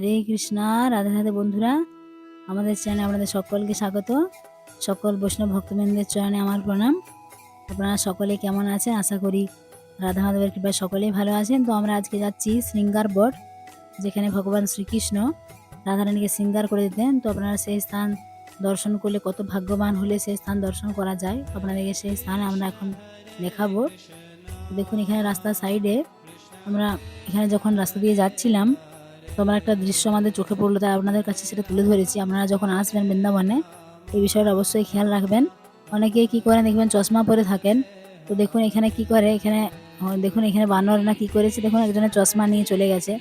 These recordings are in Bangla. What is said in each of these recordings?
হরে কৃষ্ণা, রাধে রাধে বন্ধুরা। আমাদের চ্যানেলে আপনাদের সকলকে স্বাগত। সকল বৈষ্ণব ভক্তবৃন্দের চরণে আমার প্রণাম। আপনারা সকলে কেমন আছেন? আশা করি রাধা মাধবের কৃপায় সকলেই ভালো আছেন। তো আমরা আজকে যাচ্ছি শৃঙ্গার বট, যেখানে ভগবান শ্রীকৃষ্ণ রাধারানীকে শৃঙ্গার করে দিতেন। তো আপনারা সেই স্থান দর্শন করলে কত ভাগ্যবান হলে সেই স্থান দর্শন করা যায়। আপনাদেরকে সেই স্থান আমরা এখন দেখাবো। দেখুন এখানে রাস্তার সাইডে আমরা এখানে যখন রাস্তা দিয়ে যাচ্ছিলাম আমার একটা দৃশ্য আমাদের চোখে পড়ল, তাই আপনাদের কাছে সেটা তুলে ধরেছি। আপনারা যখন আসবেন বৃন্দাবনে, এই বিষয়টা অবশ্যই খেয়াল রাখবেন। অনেকেই কি করেন, দেখবেন চশমা পরে থাকেন। তো দেখুন এখানে কি করে, এখানে দেখুন এখানে বানর না কি করেছে। দেখুন একজনের চশমা নিয়ে চলে গেছে।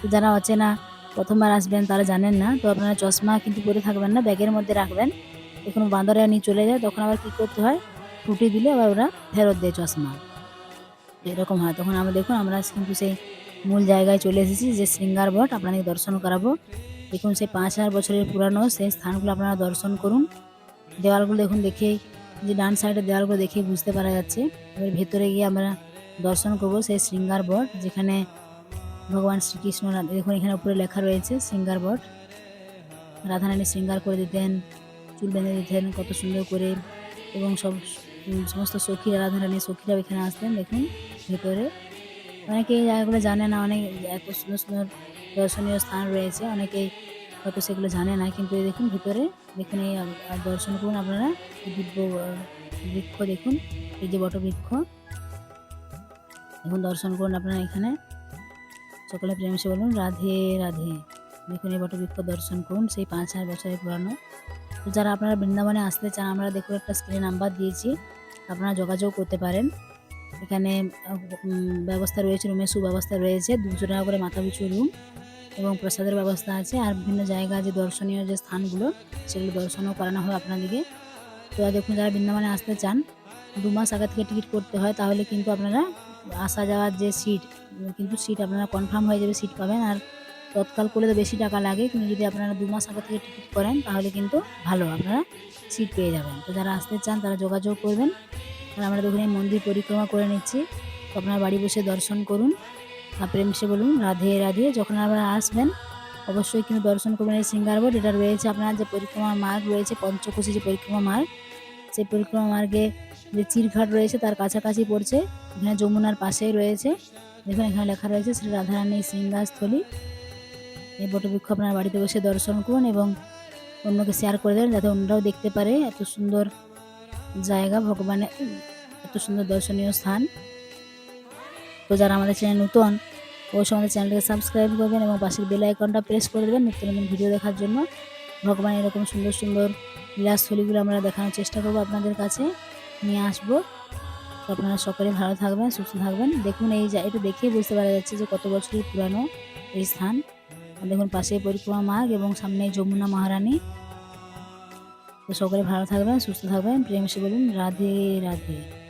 তো যারা অচেনা প্রথমবার আসবেন, তারা জানেন না। তো আপনারা চশমা কিন্তু পরে থাকবেন না, ব্যাগের মধ্যে রাখবেন। দেখুন বাঁদরে নিয়ে চলে যায়, তখন আবার কি করতে হয়? টুটি দিলে আবার ওরা ফেরত দেয় চশমা। এরকম হয়। তখন আমরা, দেখুন আমরা কিন্তু সেই মূল জায়গায় চলে এসেছি যে শৃঙ্গার বট আপনাদের দর্শন করাবো। দেখুন সেই পাঁচ হাজার বছরের পুরানো সেই স্থানগুলো আপনারা দর্শন করুন। দেওয়ালগুলো দেখুন, দেখে যে ডান সাইডের দেওয়ালগুলো দেখে বুঝতে পারা যাচ্ছে। এবার ভেতরে গিয়ে আমরা দর্শন করব সেই শৃঙ্গার বট, যেখানে ভগবান শ্রীকৃষ্ণ দেখুন, এখানে উপরে লেখা রয়েছে শৃঙ্গার বট। রাধারানী শৃঙ্গার করে দিতেন, চুল বেঁধে দিতেন, কত সুন্দর করে। এবং সব সমস্ত সখীরা, রাধারানী সখীরা এখানে আসতেন, দেখুন, ভেতরে। অনেকে এই জায়গাগুলো জানে না, অনেক এত সুন্দর সুন্দর দর্শনীয় স্থান রয়েছে, অনেকেই হয়তো সেগুলো জানে না, কিন্তু দেখুন ভিতরে দেখুন এই দর্শন করুন আপনারা দিব্য বৃক্ষ দেখুন, এই যে বটবৃক্ষ এখন দর্শন করুন আপনারা এখানে। সকলে প্রেম সে বলুন, রাধে রাধে। দেখুন এই বটবৃক্ষ দর্শন করুন, সেই পাঁচ হাজার বছরের পুরানো। তো যারা আপনারা বৃন্দাবনে আসতে চান, আমরা দেখুন একটা স্ক্রিনে নাম্বার দিয়েছি, আপনারা যোগাযোগ করতে পারেন। এখানে ব্যবস্থা রয়েছে, রুমের সুব্যবস্থা রয়েছে, দুশো টাকা করে মাথা পিছু রুম এবং প্রসাদের ব্যবস্থা আছে আর বিভিন্ন জায়গা যে দর্শনীয় যে স্থানগুলো, সেগুলো দর্শনও করানো হবে আপনাদেরকে। তো দেখুন, যারা বৃন্দাবনে আসতে চান, দু মাস আগে থেকে টিকিট করতে হয়, তাহলে কিন্তু আপনারা আসা যাওয়ার যে সিট, কিন্তু সিট আপনারা কনফার্ম হয়ে যাবে, সিট পাবেন আর তৎকাল করলে তো বেশি টাকা লাগে, কিন্তু যদি আপনারা দু মাস আগে থেকে টিকিট করেন, তাহলে কিন্তু ভালো, আপনারা সিট পেয়ে যাবেন। তো যারা আসতে চান, তারা যোগাযোগ করবেন। আর আমরা দেখুন মন্দির পরিক্রমা করে নিচ্ছি। আপনারা বাড়ি বসে দর্শন করুন। আর প্রেম সে বলুন, রাধে রাধে। যখন আপনারা আসবেন, অবশ্যই কিন্তু দর্শন করবেন এই সিঙ্গার বোর্ড এটা রয়েছে আপনার যে পরিক্রমা মার্গ, রয়েছে পঞ্চকোশী যে পরিক্রমা মার্গ। সেই পরিক্রমা মার্গে যে চিরঘাট রয়েছে, তার কাছাকাছি পড়ছে। এখানে যমুনার পাশেই রয়েছে। দেখুন, এখানে লেখা রয়েছে শ্রী রাধারানী সিঙ্গাস্থলী এই বটবৃক্ষ আপনার বাড়িতে বসে দর্শন করুন এবং অন্যকে শেয়ার করে দেন যাতে অন্যরাও দেখতে পারে এত সুন্দর জায়গা, ভগবানের এত সুন্দর দর্শনীয় স্থান। তো যারা আমাদের চ্যানেল নতুন, অবশ্যই আমাদের চ্যানেলটাকে সাবস্ক্রাইব করবেন এবং পাশের বেল আইকনটা প্রেস করে দেবেন নিত্য নতুন ভিডিও দেখার জন্য। ভগবান এরকম সুন্দর সুন্দর লীলাস্থলীগুলো আমরা দেখানোর চেষ্টা করব আপনাদের কাছে। নিয়ে আসব। তো আপনারা সকলে ভালো থাকবেন, সুস্থ থাকবেন। দেখুন এই এটা দেখেই বুঝতে পারা যাচ্ছে যে কত বছরের পুরানো এই স্থান। দেখুন পাশে পরিক্রমা মার্গ এবং সামনে যমুনা মহারানী। সকলে ভালো থাকবেন সুস্থ থাকবেন প্রেম সে বলুন রাধে রাধে।